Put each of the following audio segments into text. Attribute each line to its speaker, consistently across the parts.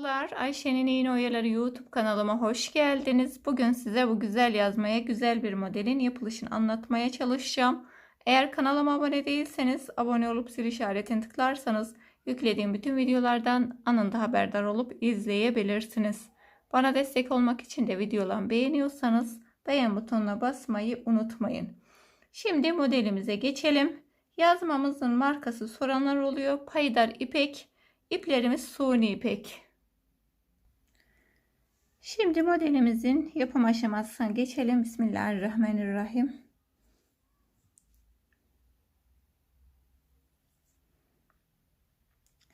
Speaker 1: Merhabalar, Ayşe'nin İğne Oyaları YouTube kanalıma hoş geldiniz. Bugün size bu güzel yazmaya güzel bir modelin yapılışını anlatmaya çalışacağım. Eğer kanalıma abone değilseniz abone olup zil işaretini tıklarsanız yüklediğim bütün videolardan anında haberdar olup izleyebilirsiniz. Bana destek olmak için de videolarımı beğeniyorsanız beğen butonuna basmayı unutmayın. Şimdi modelimize geçelim. Yazmamızın markası soranlar oluyor. Paydar İpek. İplerimiz suni ipek. Şimdi modelimizin yapım aşamasına geçelim. Bismillahirrahmanirrahim.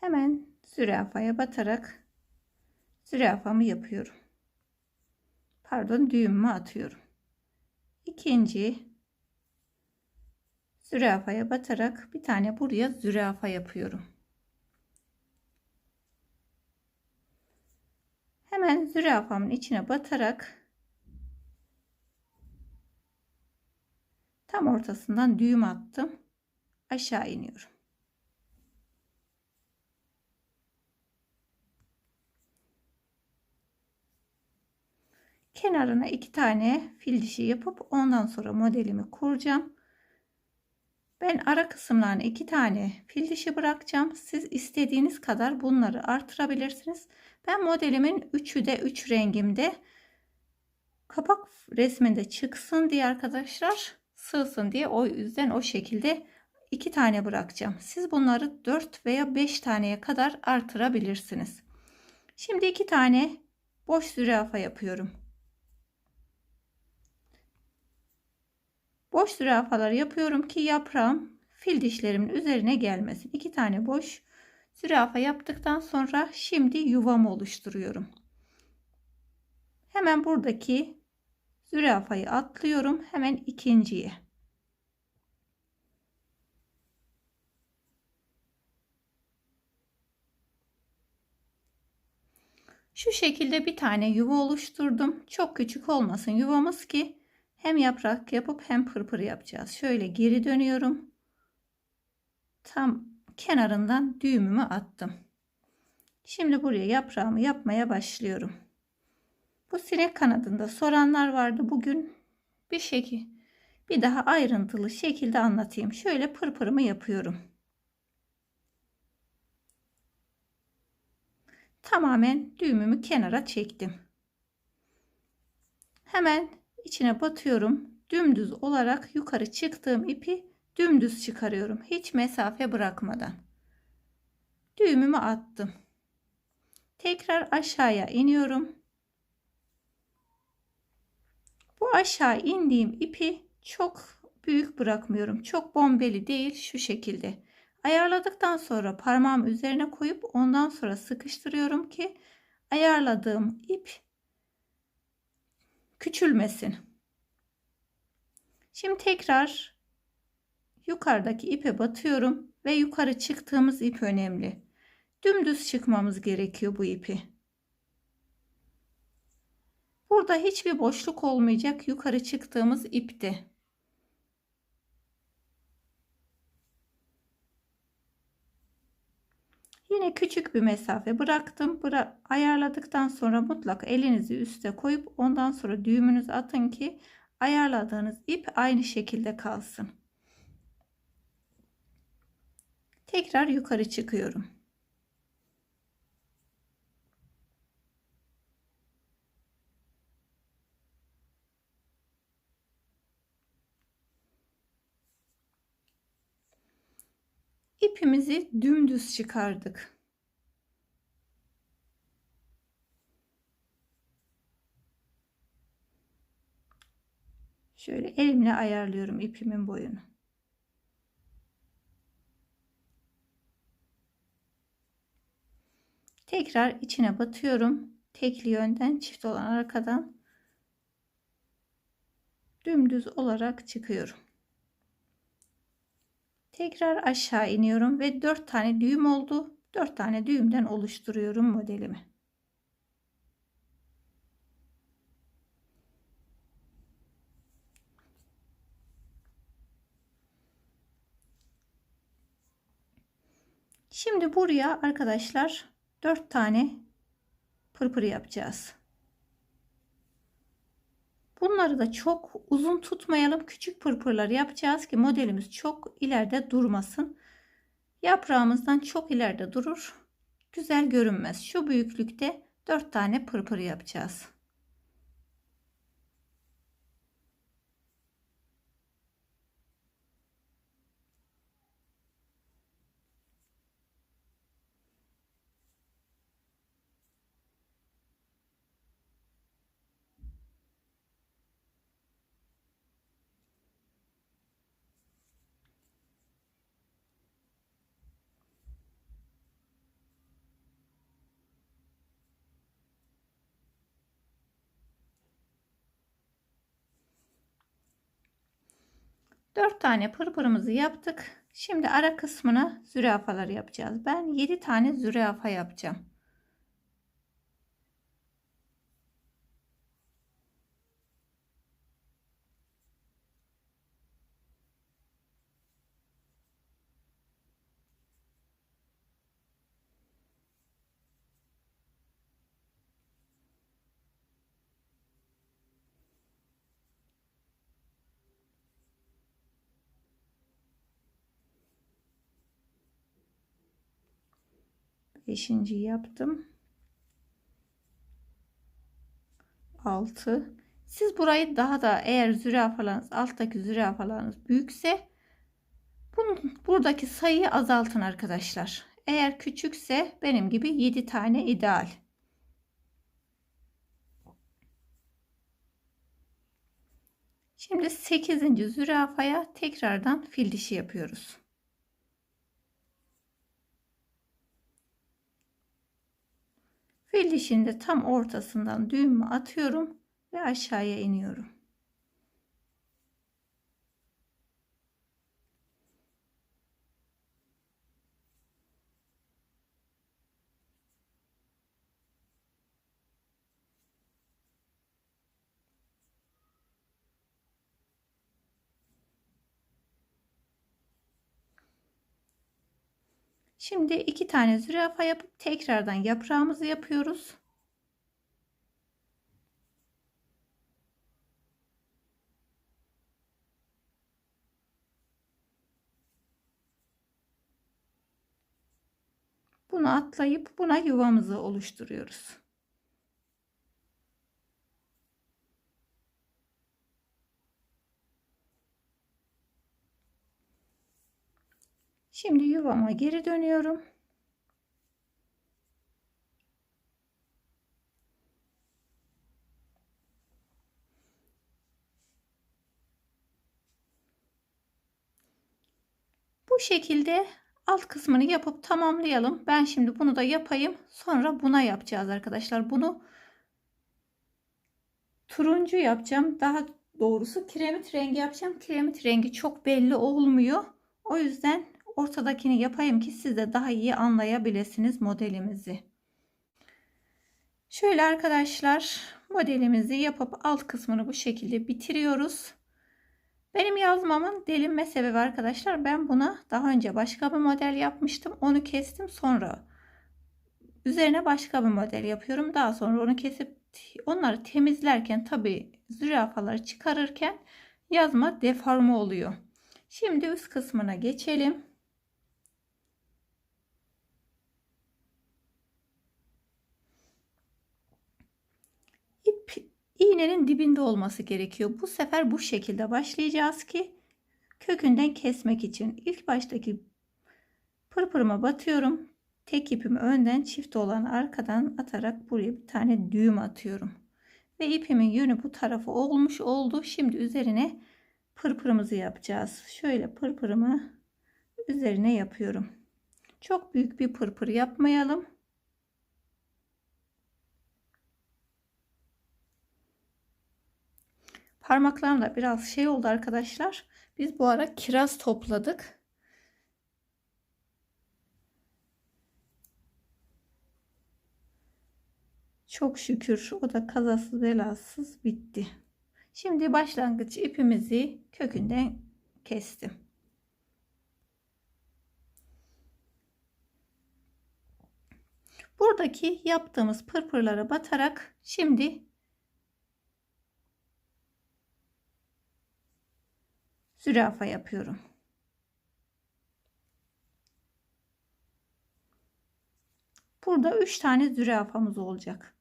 Speaker 1: Hemen zürafaya batarak zürafamı yapıyorum. Pardon düğümümü atıyorum. İkinci zürafaya batarak bir tane buraya zürafa yapıyorum. Hemen zürafamın içine batarak tam ortasından düğüm attım. Aşağı iniyorum. Kenarına iki tane fil dişi yapıp ondan sonra modelimi kuracağım. Ben ara kısımlarına iki tane fil dişi bırakacağım. Siz istediğiniz kadar bunları artırabilirsiniz. Ben modelimin üçü de üç rengimde kapak resminde çıksın diye arkadaşlar sığsın diye o yüzden o şekilde iki tane bırakacağım. Siz bunları 4 veya 5 taneye kadar artırabilirsiniz. Şimdi iki tane boş zürafa yapıyorum. Boş zürafaları yapıyorum ki yaprağım fil dişlerimin üzerine gelmesin. İki tane boş zürafa yaptıktan sonra şimdi yuvamı oluşturuyorum. Hemen buradaki zürafayı atlıyorum. Hemen ikinciye. Şu şekilde bir tane yuva oluşturdum. Çok küçük olmasın yuvamız ki hem yaprak yapıp hem pırpır yapacağız. Şöyle geri dönüyorum. Tam kenarından düğümümü attım. Şimdi buraya yaprağımı yapmaya başlıyorum. Bu sinek kanadında soranlar vardı. Bugün bir şekil bir daha ayrıntılı şekilde anlatayım. Şöyle pırpırımı yapıyorum. Tamamen düğümümü kenara çektim. Hemen içine batıyorum. Dümdüz olarak yukarı çıktığım ipi dümdüz çıkarıyorum. Hiç mesafe bırakmadan. Düğümümü attım. Tekrar aşağıya iniyorum. Bu aşağı indiğim ipi çok büyük bırakmıyorum. Çok bombeli değil şu şekilde. Ayarladıktan sonra parmağım üzerine koyup ondan sonra sıkıştırıyorum ki ayarladığım ip küçülmesin. Şimdi tekrar yukarıdaki ipe batıyorum ve yukarı çıktığımız ip önemli. Dümdüz çıkmamız gerekiyor bu ipi. Burada hiçbir boşluk olmayacak yukarı çıktığımız ipte. Yine küçük bir mesafe bıraktım. Bıra ayarladıktan sonra mutlaka elinizi üste koyup ondan sonra düğümünüzü atın ki ayarladığınız ip aynı şekilde kalsın. Tekrar yukarı çıkıyorum. ipimizi dümdüz çıkardık. Şöyle elimle ayarlıyorum ipimin boyunu. Tekrar içine batıyorum. Tekli yönden çift olan arkadan dümdüz olarak çıkıyorum. Tekrar aşağı iniyorum ve 4 tane düğüm oldu. 4 tane düğümden oluşturuyorum modelimi. Şimdi buraya arkadaşlar 4 tane pırpır yapacağız. Bunları da çok uzun tutmayalım. Küçük pırpırlar yapacağız ki modelimiz çok ileride durmasın. Yaprağımızdan çok ileride durur. Güzel görünmez. Şu büyüklükte 4 tane pırpır yapacağız. Dört tane pırpırımızı yaptık. Şimdi ara kısmına zürafalar yapacağız. Ben 7 tane zürafa yapacağım. Beşinci yaptım. 6 siz burayı daha da eğer zürafalarınız alttaki zürafalarınız büyükse bunun, buradaki sayıyı azaltın arkadaşlar. Eğer küçükse benim gibi 7 tane ideal. Şimdi 8. zürafaya tekrardan fil dişi yapıyoruz. Fil dişinde tam ortasından düğümü atıyorum ve aşağıya iniyorum. Şimdi iki tane zürafa yapıp tekrardan yaprağımızı yapıyoruz. Bunu atlayıp buna yuvamızı oluşturuyoruz. Şimdi yuvama geri dönüyorum. Bu şekilde alt kısmını yapıp tamamlayalım. Ben şimdi bunu da yapayım. Sonra buna yapacağız arkadaşlar. Bunu turuncu yapacağım. Daha doğrusu kiremit rengi yapacağım. Kiremit rengi çok belli olmuyor. O yüzden ortadakini yapayım ki siz de daha iyi anlayabilirsiniz modelimizi. Şöyle arkadaşlar modelimizi yapıp alt kısmını bu şekilde bitiriyoruz. Benim yazmamın delinme sebebi arkadaşlar ben buna daha önce başka bir model yapmıştım. Onu kestim sonra üzerine başka bir model yapıyorum. Daha sonra onu kesip onları temizlerken tabi zürafaları çıkarırken yazma deforme oluyor. Şimdi üst kısmına geçelim. İğnenin dibinde olması gerekiyor. Bu sefer bu şekilde başlayacağız ki kökünden kesmek için ilk baştaki pırpırıma batıyorum. Tek ipimi önden çift olan arkadan atarak buraya bir tane düğüm atıyorum. Ve ipimin yönü bu tarafı olmuş oldu. Şimdi üzerine pırpırımızı yapacağız. Şöyle pırpırımı üzerine yapıyorum. Çok büyük bir pırpır yapmayalım. Parmaklarım da biraz şey oldu arkadaşlar. Biz bu ara kiraz topladık. Çok şükür o da kazasız belasız bitti. Şimdi başlangıç ipimizi kökünden kestim. Buradaki yaptığımız pırpırlara batarak şimdi zürafa yapıyorum. Burada 3 tane zürafamız olacak.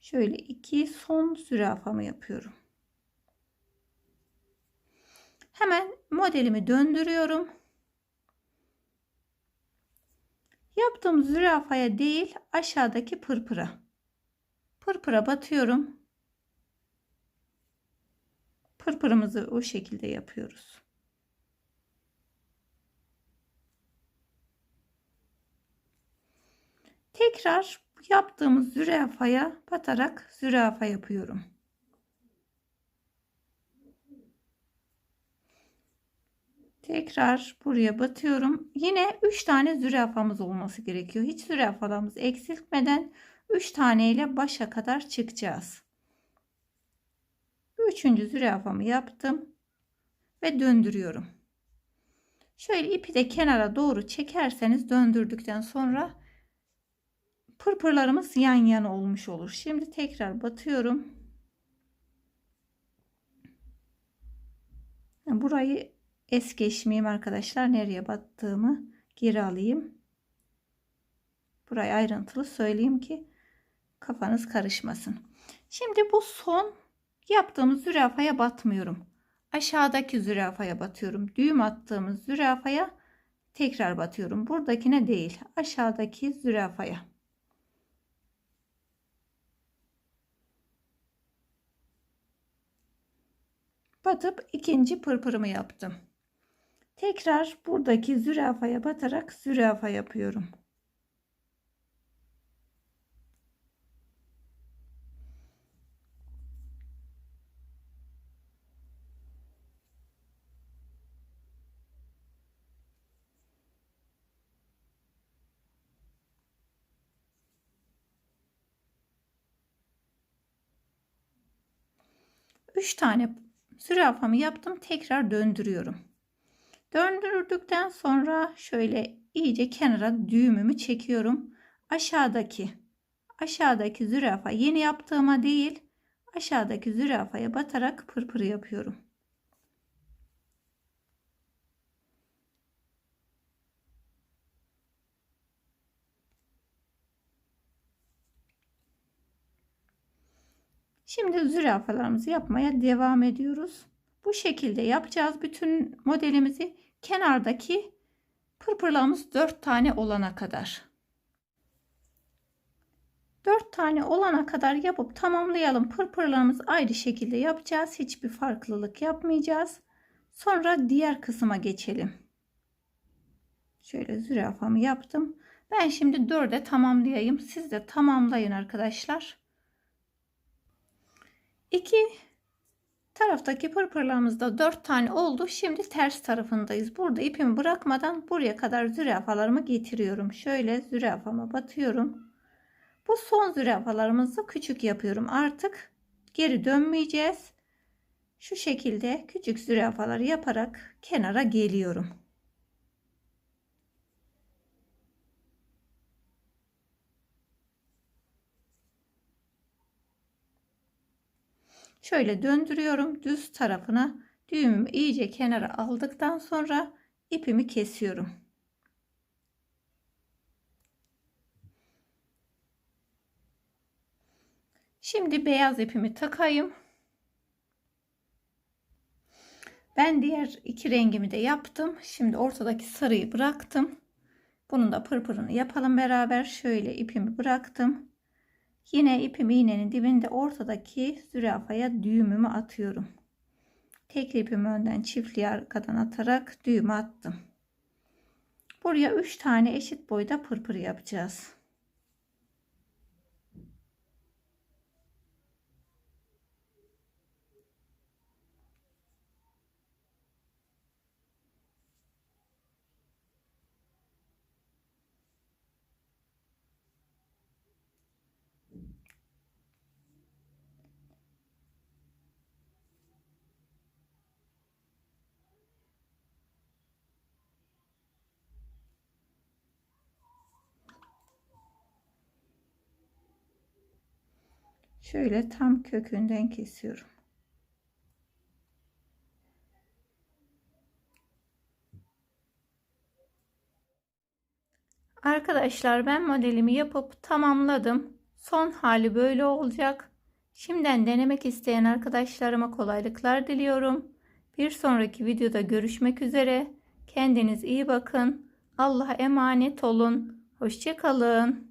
Speaker 1: Şöyle iki son zürafamı yapıyorum. Hemen modelimi döndürüyorum. Yaptığım zürafaya değil aşağıdaki pırpıra. Pırpıra batıyorum. Pırpırımızı o şekilde yapıyoruz. Tekrar yaptığımız zürafaya batarak zürafa yapıyorum. Tekrar buraya batıyorum. Yine 3 tane zürafamız olması gerekiyor. Hiç zürafalarımızı eksiltmeden 3 tane ile başa kadar çıkacağız. Üçüncü zürafamı yaptım ve döndürüyorum. Şöyle ipi de kenara doğru çekerseniz döndürdükten sonra pırpırlarımız yan yana olmuş olur. Şimdi tekrar batıyorum. Burayı es geçmeyeyim arkadaşlar. Nereye battığımı geri alayım. Burayı ayrıntılı söyleyeyim ki kafanız karışmasın. Şimdi bu son yaptığımız zürafaya batmıyorum. Aşağıdaki zürafaya batıyorum. Düğüm attığımız zürafaya tekrar batıyorum. Buradakine değil. Aşağıdaki zürafaya. batıp ikinci pırpırımı yaptım. Tekrar buradaki zürafaya batarak zürafa yapıyorum. Üç tane zürafamı yaptım. Tekrar döndürüyorum. Döndürdükten sonra şöyle iyice kenara düğümümü çekiyorum. Aşağıdaki aşağıdaki zürafa yeni yaptığıma değil aşağıdaki zürafaya batarak pırpır yapıyorum. Şimdi zürafalarımızı yapmaya devam ediyoruz. Bu şekilde yapacağız bütün modelimizi. Kenardaki pırpırlarımız 4 tane olana kadar. 4 tane olana kadar yapıp tamamlayalım. Pırpırlarımız ayrı şekilde yapacağız. Hiçbir farklılık yapmayacağız. Sonra diğer kısma geçelim. Şöyle zürafamı yaptım. Ben şimdi 4'e tamamlayayım. Siz de tamamlayın arkadaşlar. 2 taraftaki pırpırlarımızda 4 tane oldu. Şimdi ters tarafındayız. Burada ipimi bırakmadan buraya kadar zürafalarımı getiriyorum. Şöyle zürafama batıyorum. Bu son zürafalarımızı küçük yapıyorum. Artık geri dönmeyeceğiz. Şu şekilde küçük zürafalar yaparak kenara geliyorum. Şöyle döndürüyorum. Düz tarafına düğümümü iyice kenara aldıktan sonra ipimi kesiyorum. Şimdi beyaz ipimi takayım. Ben diğer iki rengimi de yaptım. Şimdi ortadaki sarıyı bıraktım. Bunun da pırpırını yapalım beraber. Şöyle ipimi bıraktım. Yine ipimi iğnenin dibinde ortadaki zürafaya düğümümü atıyorum. Tek ipimi önden çiftli arkadan atarak düğümü attım. Buraya 3 tane eşit boyda pırpır yapacağız. Şöyle tam kökünden kesiyorum. Arkadaşlar ben modelimi yapıp tamamladım. Son hali böyle olacak. Şimdiden denemek isteyen arkadaşlarıma kolaylıklar diliyorum. Bir sonraki videoda görüşmek üzere. Kendiniz iyi bakın. Allah'a emanet olun. Hoşçakalın.